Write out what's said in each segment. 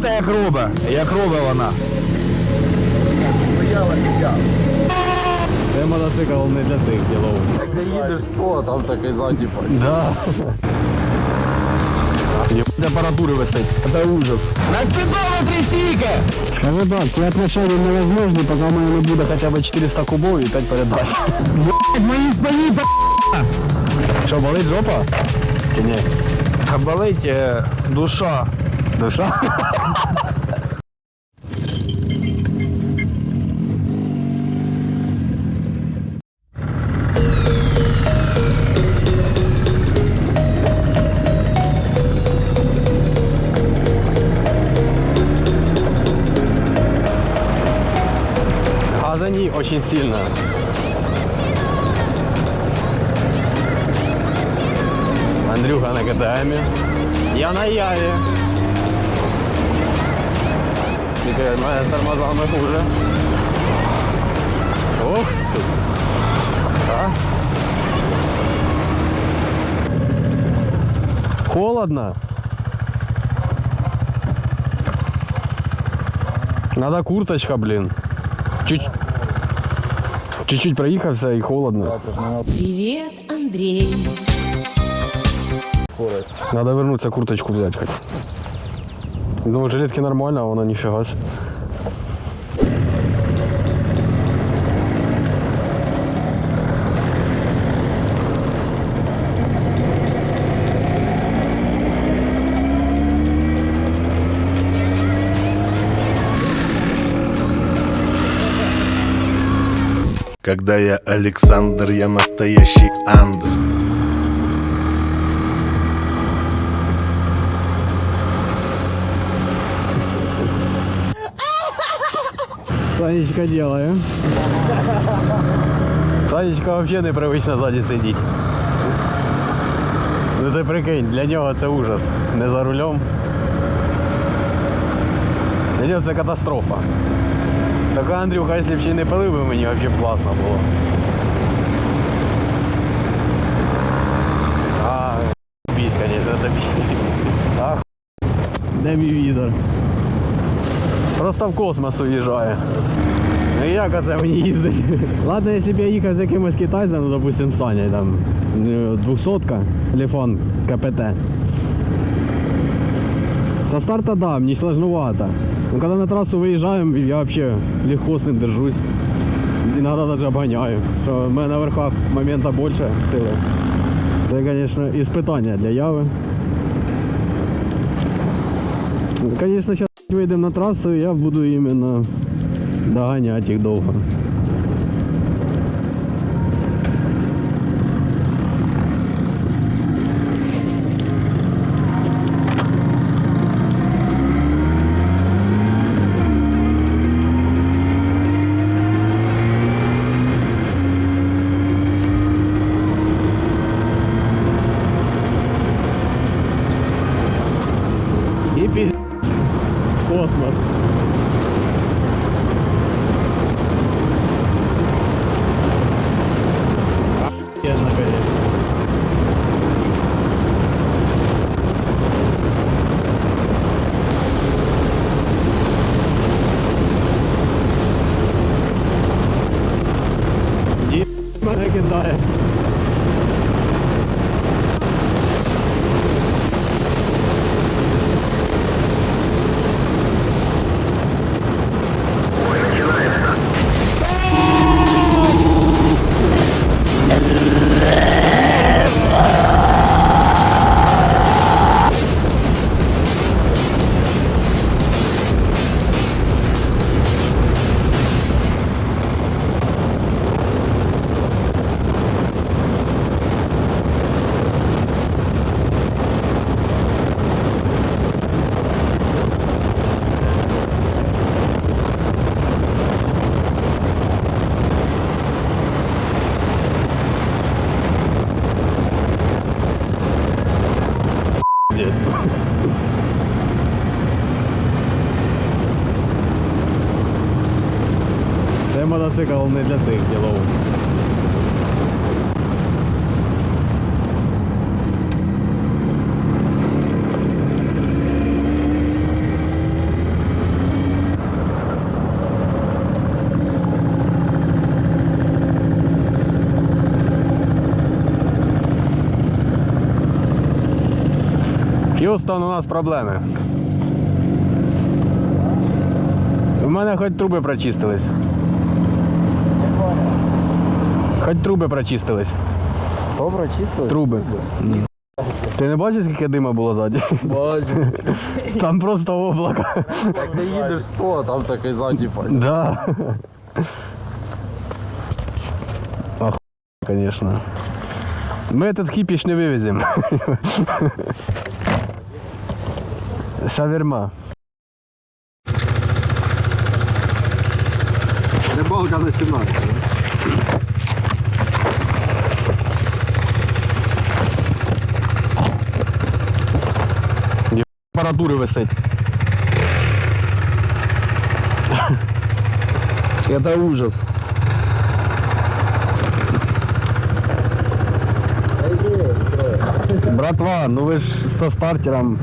Чуєте, як робить? Як робить вона? Це мотоцикл не для цих ділов. Ти їдеш 100, а там такий ззаді Да. Ебать аппаратуры висить. Это ужас. На спидометре сіки! Скажи так, ці отношения невозможны, пока у мене не буде хоча б 400 кубов і 5 передач. Блять, мої спині, Що, болить жопа? Чи ні? А болить е, душа. Душа? Газани очень сильно. Андрюха на КТМ. Я на Яве. Тільки в мене з тормозами хуже. Ох, ти. А? Холодно. Надо курточка, блин. Чуть... Чуть-чуть проїхався і холодно. Привет, Андрей. Надо вернуться курточку взять хоть. Думаю, жилетки нормально, а нифига. себе. Когда я Александр, я настоящий андер. Санечка делаю. Санечка вообще непривично ззаді сидіть. Ну ти прикинь, для нього це ужас. Не за рулем. Для нього це катастрофа. Так Андрюха, якщо б ще й не пилив би мені, взагалі б класно було. А, бить, конечно, это бить. Ах, де мій візор? Просто в космос уїжджає. Ну і як оце мені їздить? Ладно, якщо б я їхав з якимось китайцем, ну, допустим, Саня, там, 200-ка, телефон КПТ. Со старта да, мне сложновато. Но когда на трассу выезжаем, я вообще легко с ним держусь. Иногда даже обгоняю. Что у меня на верхах момента больше силы. Это, конечно, испытание для Явы. Ну, Конечно, сейчас выйдем на трассу, я буду именно догонять их долго. Х'юстон, у нас проблеми. У мене хоч труби прочистились. Хоч труби прочистились. Добре, число? Труби. Ти не бачиш, скільки дима було ззаді? Бачу. Там просто облако. Як ти їдеш 100, а там такий ззаді пальник. Да. Оху, конечно. Мы этот хипиш не вывезем. Шаверма. Рибалка починається. Апаратури висить. Это ужас. Братва, ну ви ж со стартером.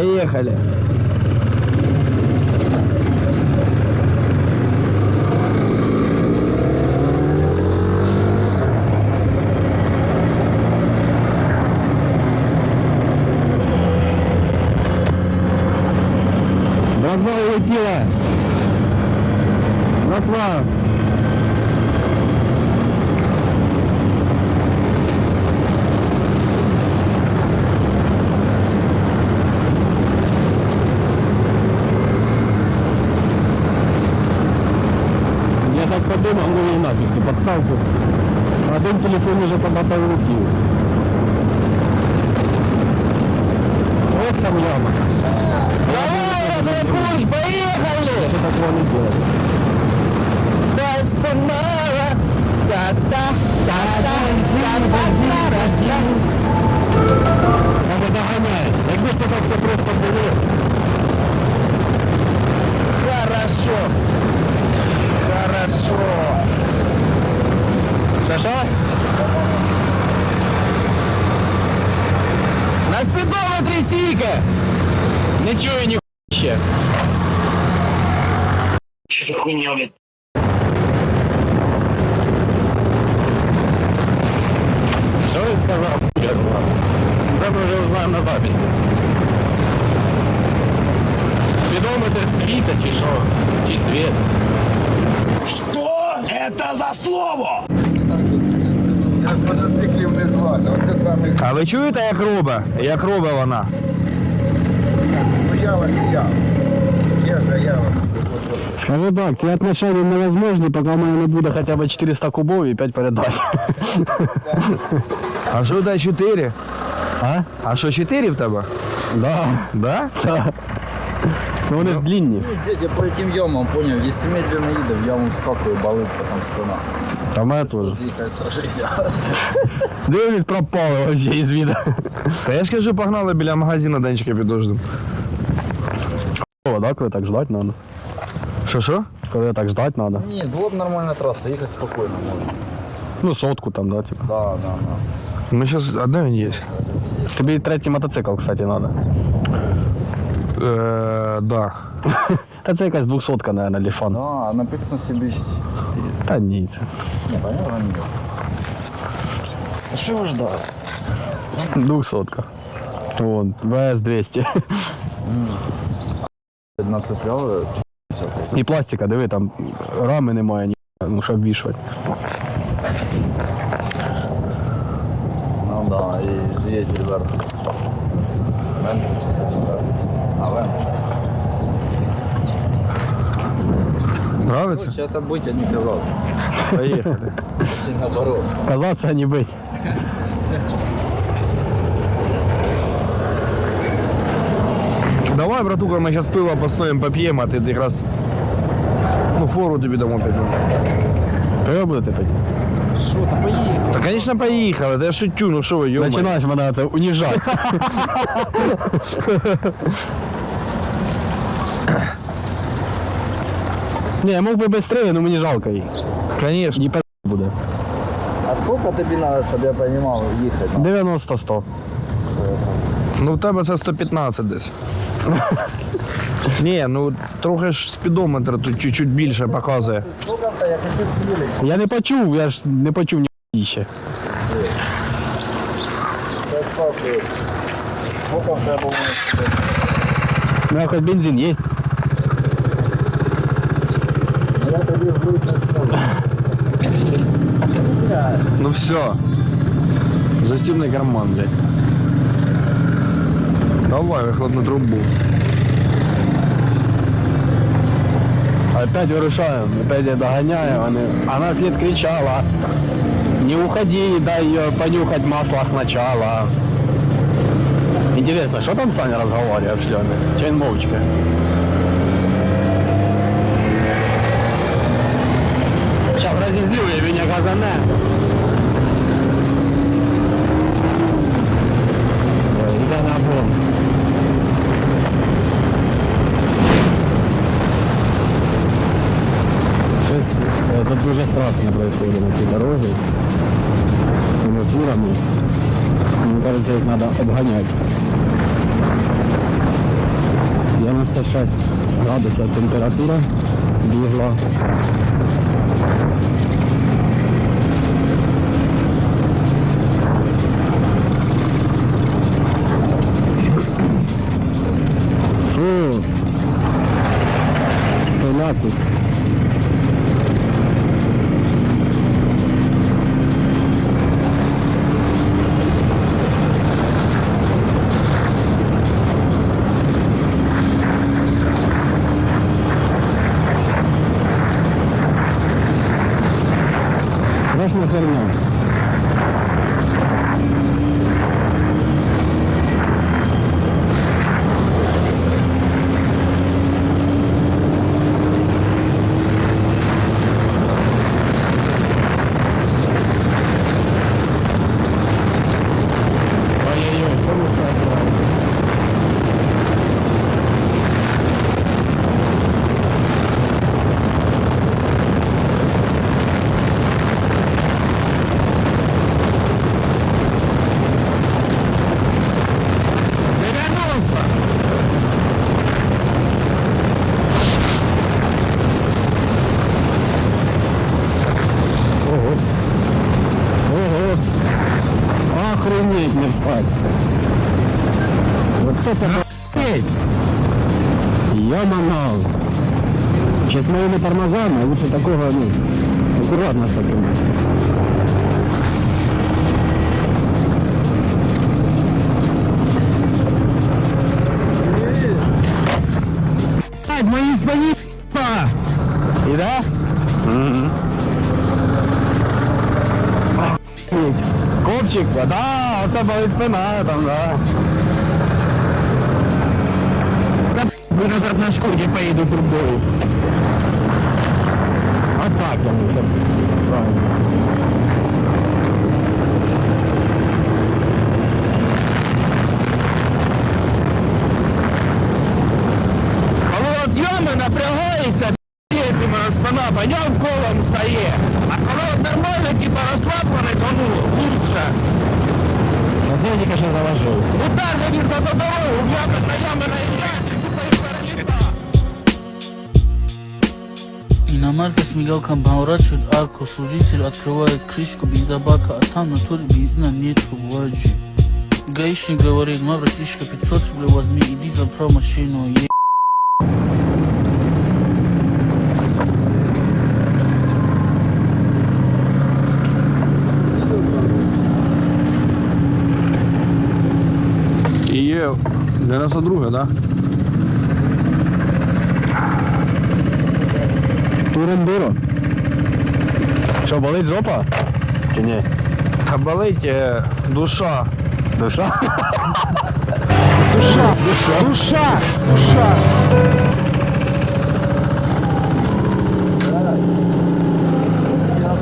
Поехали. Братва улетела. Братва. Я так подумал, ну и подставку. Один телефон уже помотал руки. Что, что? На спидометрі сіка! Не чую ні ще. Що він сказав? Це ми вже узнаємо на записі. Спідометр світа чи що? Чи світ? Я з мотоциклів не злазив, оце саме А ви чуєте, як робить? Як робить вона? заява не я. Є заява. Скажи так, ці отношения невозможны, пока у мене не буде хоча б 400 кубов і 5 передач. А що да 4? А? А що 4 в тебе? Да. Да? Да. Ну вони ж длинні. Я по этим ямам понял, если медленно їде, в яму вскакує, болить потом спина. А в мене теж. Дивлюсь, пропали вообще із виду. Та я ж кажу, погнали біля магазину Денчика підождем. О, да, коли так ждать надо. Що що? Коли так ждать надо. Ні, була б нормальна траса, їхати спокійно можна. Ну, сотку там, да, типа. Да, да, да. Ну зараз одне він є. Тобі третій мотоцикл, кстати, надо. Е, да. Та це якась 200 наверное, ліфан. Да, написано себе 400. Та ні. це. Не, понятно, не А що ви ждали? 200. Вон, ВС-200. Нацепляли. І пластика, диви, там рами немає, ні, ну, щоб вішати. Ну да, і двигатель Верtus. Вентус. А Вентус. Нравиться? Короче, это быть, а не казаться. Поїхали. Чи наоборот. Казаться, а не бить. Давай, братуха, ми зараз пиво постоїмо, поп'ємо, а ти якраз ну, фору тобі дамо підемо. Пиво будете пити? Що, та поїхали. Та, звісно, поїхали, та я шутю, ну що ви, йома. Починаєш мене це уніжати. Не, я мог би швидше, але мені жалко їх. Конечно. Не пи буде. А сколько тобі надо, щоб я понимал, їхати? 90-100. Ну в тебе це 115 десь. Ні, ну трохи ж спідометр тут чуть-чуть більше показує. Я не почув, я ж не почув ні ще. спрашиваю, сколько в тебе було на У меня хоть бензин есть. Ну все. Застібний карман, блядь. Давай, виходну трубу. Опять вырушаем, опять я догоняю. Они... Она след кричала. Не уходи, дай ее понюхать масло сначала. Интересно, что там Саня разговаривает в шлеме? Чей молчка? Меня газане. На бомб. Щось, е, дуже страшно происходит на цій дорозі. З цими фурами. Мені кажется, їх треба обганяти. 96 градусів температура бігла. Paco. Сейчас моими тормозами лучше такого, ну, аккуратно с таким. Мои спини, И да? Копчик, да, оце болить спина там, да. Ви назад на шкурі поїду трубою. А так я не все С мигалкой поворачивает арку, служитель открывает крышку бензобака, а там на туре бензина нету, ваджи. Гаишник говорит, мой братишка, 500 рублей возьми, иди заправ машину, е... І є 92, да? Турендуро. Що, болить жопа? Чи ні? Та болить е, душа. Душа? Душа! Душа! Душа!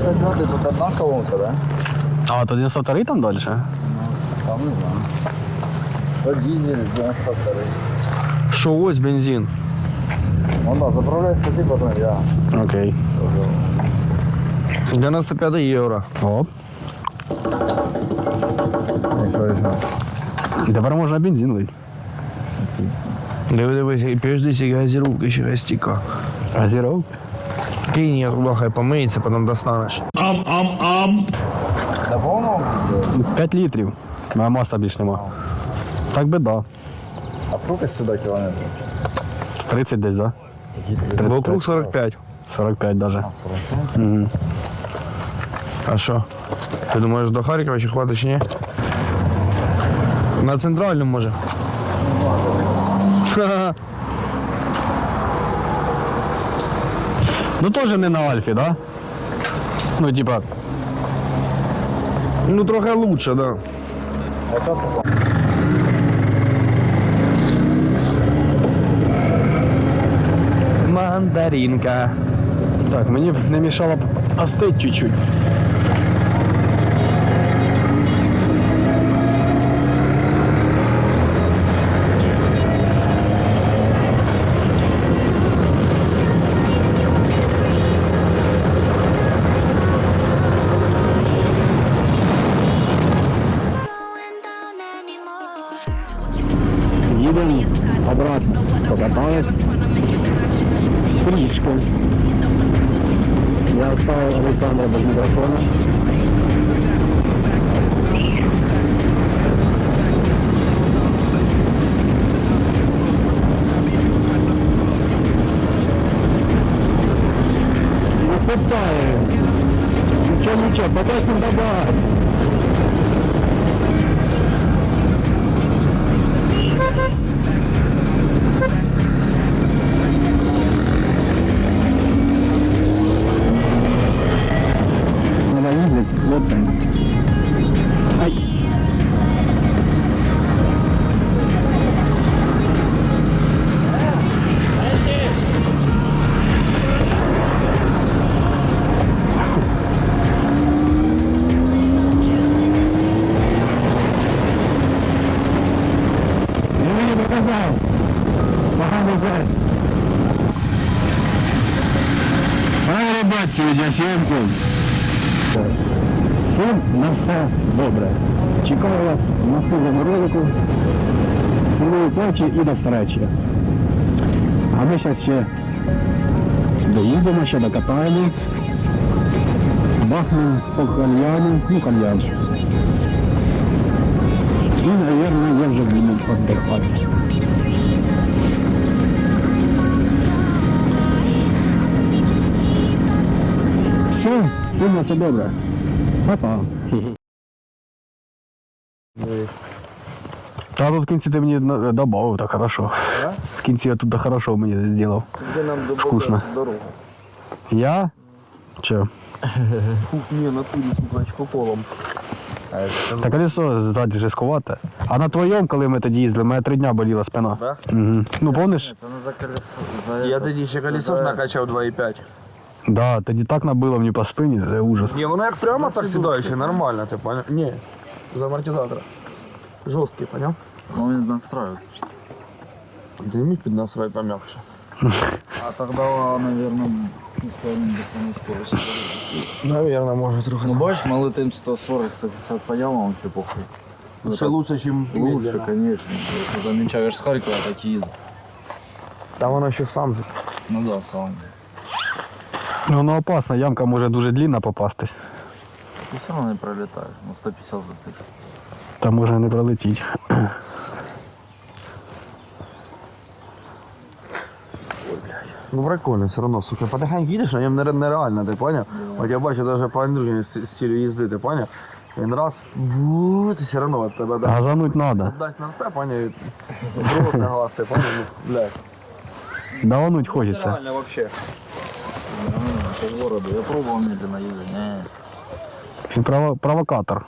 Стадioны тут одна колонка, да? А, то 92 там далі? Там не знаю. То дизель, 92. Що ось бензин? Ну да, заправляйся ты потом, я. Окей. 95 євро. Оп. І що, і що? Тепер можна бензин лить. Диви, дивись, і піжди газіровки ще гастіка. Газіров? Кинь її туди, хай помиється, потім достанеш. На повному? 5 літрів. На моста більш нема. Так би да. А сколько сюда километров? 30 десь, да? Вокруг 45. 45 даже. А, 45? А що? Ти думаєш до Харкова чи хватить чи ні? На центральному може. Ха-ха. Ну теж не на Альфі, да? Ну, типа, Ну трохи лучше, да. Мандаринка. так, б не мішало б остить чуть-чуть. Насыпаем. Ничего, ничего, попросим добавить. Все добре. Чекаю вас в наступному ролику. Цілую плечі і до встречі. А ми зараз ще доїдемо, ще докатаємо. Бахнемо по кальяну, ну кальян. І, мабуть, я вже буду віддихати. Все, всім на все добре. Па-па. Тут в кінці ти мені на- добавив, так хорошо. В кінці я тут хорошо мені зробив. Де нам до Вкусно. дорогу? Я? Че? Фух, ні, на турі, сука, чкополом. Та колесо ззаді жесткувате. А на твоєму, коли ми тоді їздили, мене три дня боліла спина. Да? Угу. Ну помниш? Это на за колесо. За Я тоді ще колесо ж накачав 2,5. Да, тоді так набило мені по спині, це ужас. Ні, воно як прямо так сідаюче, нормально, ти поняв? Ні, з амортизатора. Жорсткий, поняв? Ну, Он настраивается. Ти міг під нас рай пом'якше. А тогда, наверное, успеваемся на скорость. Наверно, може трохи. Ну, бачишь, мы летим 140, 150 по ямам, вообще похуй. Ще лучше, ніж Лучше, конечно. Если замечаешь с Харькова, так и еду. Та воно ще сам же. Ну да, сам. Ну, Воно опасно, ямка може дуже длінна попастись. Ты все равно не пролетаешь. На 150 летишь. Та може не пролетіть. Ну прикольно, все одно, сука, потихеньку їдеш, на ньому нере- нереально, ти поняв? От я бачу навіть по Андрюжині стилю їзди, ти поняв? Він раз, ву, ти все одно от тебе да, Газануть треба. дасть на все, поняв? і Просто глаз, ти поняв? Ну, блядь. Давануть хочеться. Реально вообще. По городу. Я пробовал медленно ездить. Не. Він прово- провокатор.